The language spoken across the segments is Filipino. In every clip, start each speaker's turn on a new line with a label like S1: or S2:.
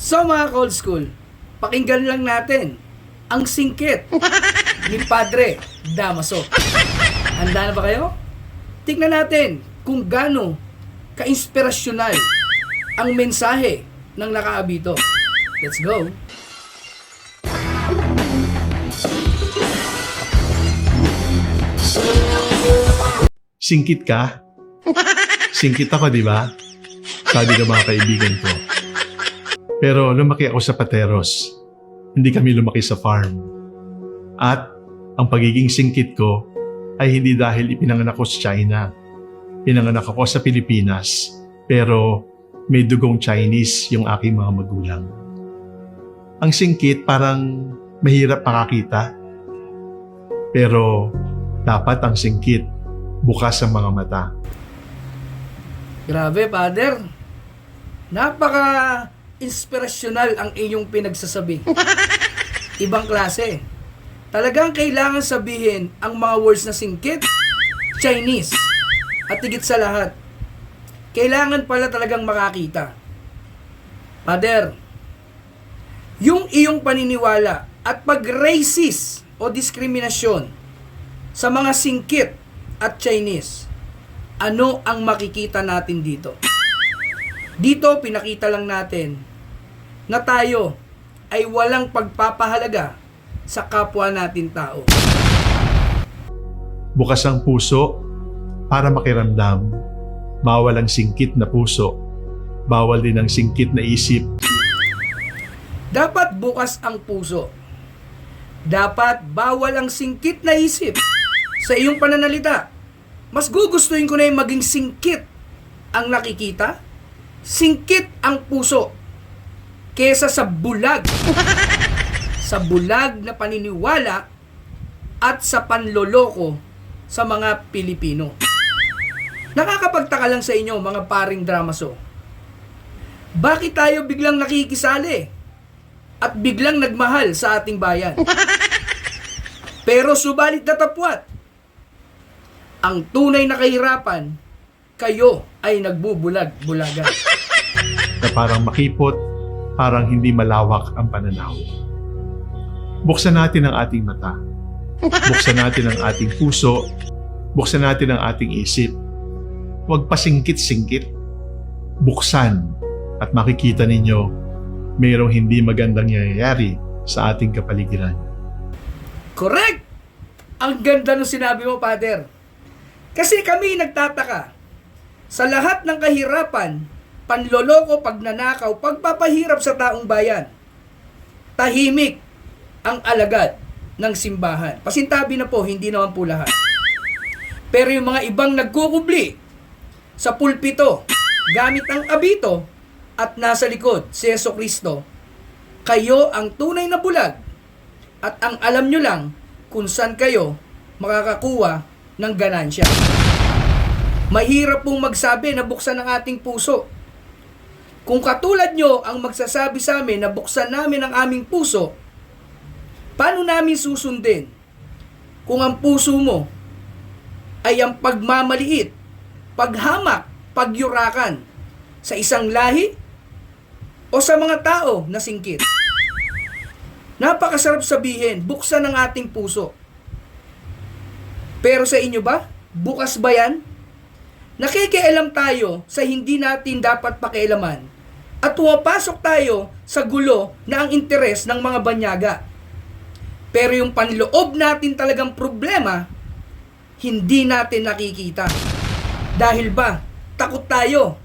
S1: So mga cold school, pakinggan lang natin ang singkit ni Padre Damaso. Handa na ba kayo? Tingnan natin kung gaano ka-inspirasyonal ang mensahe ng nakaabito. Let's go!
S2: Singkit ka? Singkit ako, di ba? Sabi ng mga kaibigan ko. Pero lumaki ako sa Pateros. Hindi kami lumaki sa farm. At ang pagiging singkit ko ay hindi dahil ipinanganak ko sa China. Pinanganak ako sa Pilipinas. Pero may dugong Chinese yung aking mga magulang. Ang singkit parang mahirap makakita. Pero dapat ang singkit bukas ang mga mata.
S1: Grabe, Father. Napaka inspirasyonal ang inyong pinagsasabi. Ibang klase. Talagang kailangan sabihin ang mga words na singkit, Chinese, at higit sa lahat, kailangan pala talagang makakita. Father, yung iyong paniniwala at pag-racist o diskriminasyon sa mga singkit at Chinese, ano ang makikita natin dito? Dito, pinakita lang natin na tayo ay walang pagpapahalaga sa kapwa natin tao.
S2: Bukas ang puso para makiramdam. Bawal ang singkit na puso. Bawal din ang singkit na isip.
S1: Dapat bukas ang puso. Dapat bawal ang singkit na isip sa iyong pananalita. Mas gugustuhin ko na yung maging singkit ang nakikita, singkit ang puso, kesa sa bulag. sa bulag na paniniwala at sa panloloko sa mga Pilipino. Nakakapagtaka lang sa inyo mga paring dramaso. Bakit tayo biglang nakikisali at biglang nagmahal sa ating bayan? Pero subalit datapwat, ang tunay na kahirapan, kayo ay nagbubulag-bulagan.
S2: na parang makipot, parang hindi malawak ang pananaw. Buksan natin ang ating mata. Buksan natin ang ating puso. Buksan natin ang ating isip. Huwag pasingkit-singkit. Buksan at makikita ninyo mayroong hindi magandang nangyayari sa ating kapaligiran.
S1: Correct! Ang ganda ng sinabi mo, Father. Kasi kami nagtataka. Sa lahat ng kahirapan, panloloko, pagnanakaw, pagpapahirap sa taong bayan, tahimik ang alagad ng simbahan. Pasintabi na po, hindi naman po lahat. Pero yung mga ibang nagkukubli sa pulpito, gamit ang abito, at nasa likod si Yeso Kristo, kayo ang tunay na bulag at ang alam nyo lang kung saan kayo makakakuha ng ganansya. Mahirap pong magsabi na buksan ang ating puso. Kung katulad nyo ang magsasabi sa amin na buksan namin ang aming puso, paano namin susundin kung ang puso mo ay ang pagmamaliit, paghamak, pagyurakan sa isang lahi o sa mga tao na singkit? Napakasarap sabihin, buksan ang ating puso. Pero sa inyo ba? Bukas ba yan? Nakikialam tayo sa hindi natin dapat pakialaman at pumapasok tayo sa gulo na ang interes ng mga banyaga. Pero yung panloob natin talagang problema, hindi natin nakikita. Dahil ba, takot tayo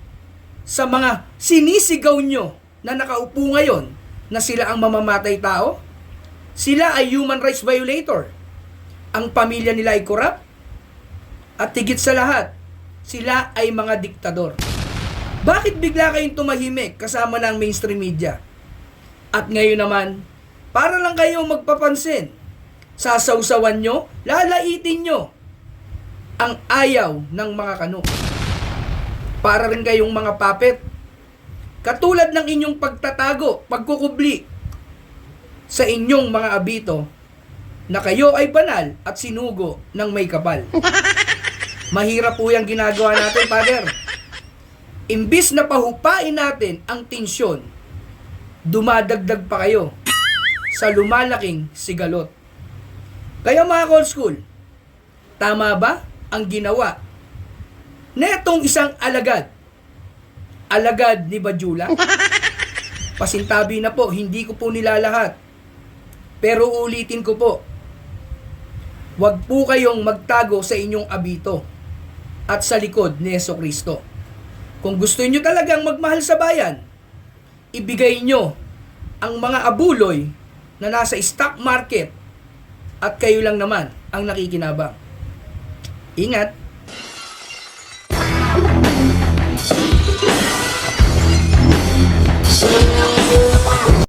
S1: sa mga sinisigaw nyo na nakaupo ngayon na sila ang mamamatay tao? Sila ay human rights violator. Ang pamilya nila ay korap. At higit sa lahat, sila ay mga diktador. Bakit bigla kayong tumahimik kasama ng mainstream media? At ngayon naman, para lang kayong magpapansin, sasawsawan nyo, lalaitin nyo ang ayaw ng mga kano. Para rin kayong mga puppet. Katulad ng inyong pagtatago, pagkukubli sa inyong mga abito na kayo ay banal at sinugo ng may kapal. Mahirap po yung ginagawa natin, Father. Imbis na pahupain natin ang tensyon, dumadagdag pa kayo sa lumalaking sigalot. Kaya mga call school, tama ba ang ginawa netong isang alagad? Alagad ni Bajula? Pasintabi na po, hindi ko po nilalahat. Pero ulitin ko po, Huwag po kayong magtago sa inyong abito at sa likod ni Yeso Kristo. Kung gusto niyo talagang magmahal sa bayan, ibigay nyo ang mga abuloy na nasa stock market at kayo lang naman ang nakikinabang. Ingat!
S3: Thank you.